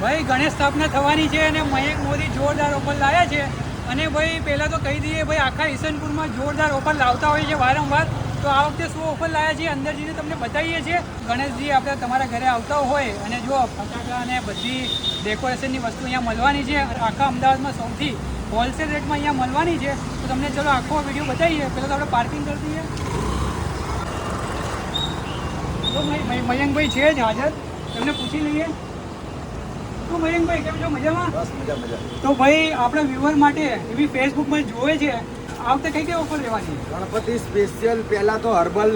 ભાઈ, ગણેશ સ્થાપના થવાની છે અને મયંક મોદી જોરદાર ઓફર લાવ્યા છે. અને ભાઈ, પહેલાં તો કહી દઈએ, ભાઈ, આખા ઈસનપુરમાં જોરદાર ઓફર લાવતા હોય છે વારંવાર. તો આ વખતે શું ઓફર લાવ્યા છે અંદર જઈને તમને બતાવીએ છીએ. ગણેશજી આપણે તમારા ઘરે આવતા હોય અને જો ફટાકડા અને બધી ડેકોરેશનની વસ્તુ અહીંયા મળવાની છે. આખા અમદાવાદમાં સૌથી હોલસેલ રેટમાં અહીંયા મળવાની છે. તો તમને ચલો આખો વીડિયો બતાવીએ. પહેલાં તો આપણે પાર્કિંગ કરી દઈએ. તો મય- મય- મયંકભાઈ છે જ હાજર. તમને પૂછી લઈએ. તો મયંકભાઈ કેમ છો? મજામાં? બસ મજા મજા. તો ભાઈ આપણા વ્યુઅર માટે એવી ફેસબુકમાં જોવે છે આ વખતે કઈ કઈ ઓફર લેવાની? ગણપતિ સ્પેશિયલ પહેલાં તો હર્બલ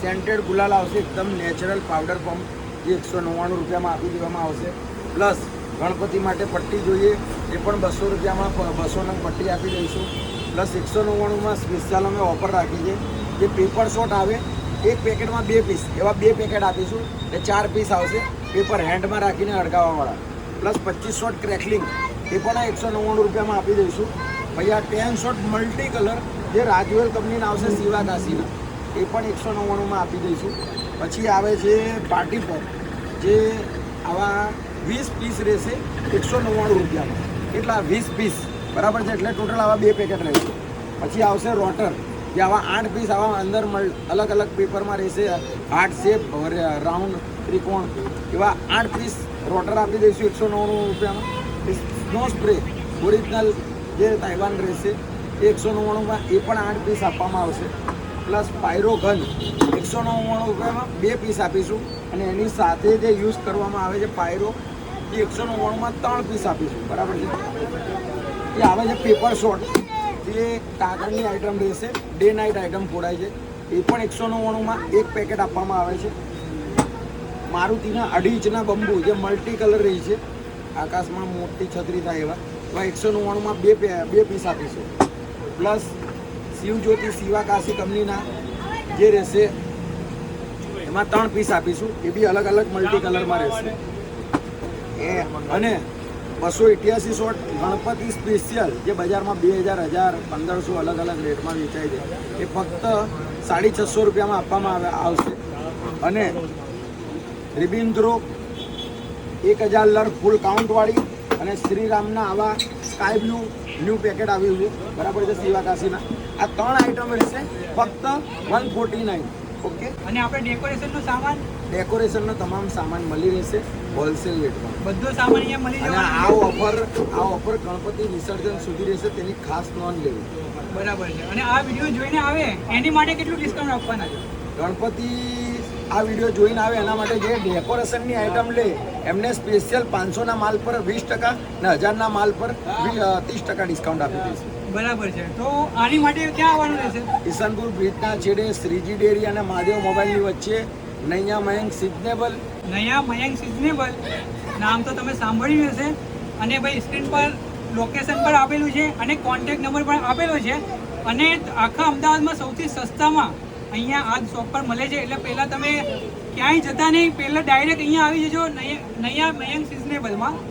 સેન્ટેડ ગુલાલ આવશે એકદમ નેચરલ પાવડર પંપ જે એકસો નવ્વાણું રૂપિયામાં આપી દેવામાં આવશે. પ્લસ ગણપતિ માટે પટ્ટી જોઈએ એ પણ બસો રૂપિયામાં બસો નંગ પટ્ટી આપી દઈશું. પ્લસ એકસો નવ્વાણુંમાં સ્પેશિયલ અમે ઓફર રાખી છે. જે પેપર શોટ આવે એક પેકેટમાં બે પીસ એવા બે પેકેટ આપીશું એટલે ચાર પીસ આવશે. પેપર હેન્ડમાં રાખીને અડકાવવાવાળા પ્લસ પચીસ શોટ ક્રેકલિંગ એ પણ એકસો નવ્વાણું રૂપિયામાં આપી દઈશું. પછી આ ટેન શોટ મલ્ટી કલર જે રાજવેલ કંપનીના આવશે સિવા કાશીના એ પણ એકસો નવ્વાણુંમાં આપી દઈશું. પછી આવે છે પાર્ટી પોપ જે આવા વીસ પીસ રહેશે એકસો નવ્વાણું રૂપિયામાં. કેટલા? વીસ પીસ બરાબર છે? એટલે ટોટલ આવા બે પેકેટ રહેશે. પછી આવશે રોટર જે આવા આઠ પીસ આવા અંદર અલગ અલગ પેપરમાં રહેશે. હાર્ટ શેપ રાઉન્ડ ત્રિકોણ. એવા આઠ પીસ રોટર આપી દઈશું એકસો નવ્વાણું રૂપિયામાં. સ્નો સ્પ્રે ઓરિજિનલ જે તાઇવાન રહેશે, એ એકસો નવ્વાણુંમાં એ પણ આઠ પીસ આપવામાં આવશે. પ્લસ પાયરો ગન એકસો નવ્વાણું રૂપિયામાં બે પીસ આપીશું. અને એની સાથે જે યુઝ કરવામાં આવે છે પાયરો એ એકસો નવ્વાણુંમાં ત્રણ પીસ આપીશું. બરાબર છે? એ આવે છે પેપર શોટ જે કાગળની આઈટમ રહેશે ડે નાઇટ આઈટમ ફોડાય છે. એ પણ એકસો નવ્વાણુંમાં એક પેકેટ આપવામાં આવે છે. મારુતિના અઢી ઇંચના બંબુ જે મલ્ટી કલર રહી છે. આકાશમાં મોટી છત્રી થાય એવા. એવા એકસો નવ્વાણુંમાં બે બે પીસ આપીશું. પ્લસ શિવજ્યોતિ શિવા કાશી કંપનીના જે રહેશે, એમાં ત્રણ પીસ આપીશું. એ બી અલગ અલગ મલ્ટી કલરમાં રહેશે. એ, અને બસો ઇઠ્યાસી શોટ ગણપતિ સ્પેશિયલ જે બજારમાં બે હજાર હજાર પંદરસો અલગ અલગ રેટમાં વેચાય છે. એ ફક્ત સાડી છસો રૂપિયામાં આપવામાં આવે આવશે. અને રિબિન થ્રો એક હજાર લર ફૂલ કાઉન્ટવાળી અને શ્રીરામના આવા સ્કાય બ્લુ ન્યૂ પેકેટ આવ્યું છે. બરાબર છે શિવાકાશીના આ ત્રણ આઈટમ રહેશે ફક્ત વન ફોર્ટી નાઇન ઓકે અને આપણે ડેકોરેશનનો સામાન? ડેકોરેશનનો તમામ સામાન મળી રહેશે. હોલસેલ રેટમાં બધો સામાન અહીંયા મળી જવાનો આ ઓફર આ ઓફર ગણપતિ વિસર્જન સુધી રહેશે તેની ખાસ નોંધ લેવી. બરાબર છે. અને આ વીડિયો જોઈને આવે એની માટે કેટલું ડિસ્કાઉન્ટ આપવાના છે? ગણપતિ આ વીડિયો જોઈને આવે એના માટે જે ડેકોરેશનની આઇટમ લે એમને સ્પેશિયલ પાંચસોના માલ પર વીસ ટકા ને હજારના માલ પર ત્રીસ ટકા ડિસ્કાઉન્ટ આપી દઈશું. બરાબર છે. તો આની માટે ક્યાં આવવાનું રહેશે? ઈસનપુર બ્રિજના છેડે શ્રીજી ડેરી અને મહાદેવ મોબાઈલની વચ્ચે નૈયા મયંક સિઝનેબલ નૈયા મયંક સિઝનેબલ નામ તો તમે સાંભળ્યું હશે. અને ભાઈ સ્ક્રીન પર લોકેશન પર આપેલું છે અને કોન્ટેક્ટ નંબર પણ આપેલો છે. અને આખા અમદાવાદમાં સૌથી સસ્તામાં અહીંયા આ શોપ પર મળે છે. એટલે પહેલાં તમે ક્યાંય જતા નહીં. પહેલાં ડાયરેક્ટ અહીંયા આવી જજો. નૈયા નૈયા મયંક સિઝનેબલમાં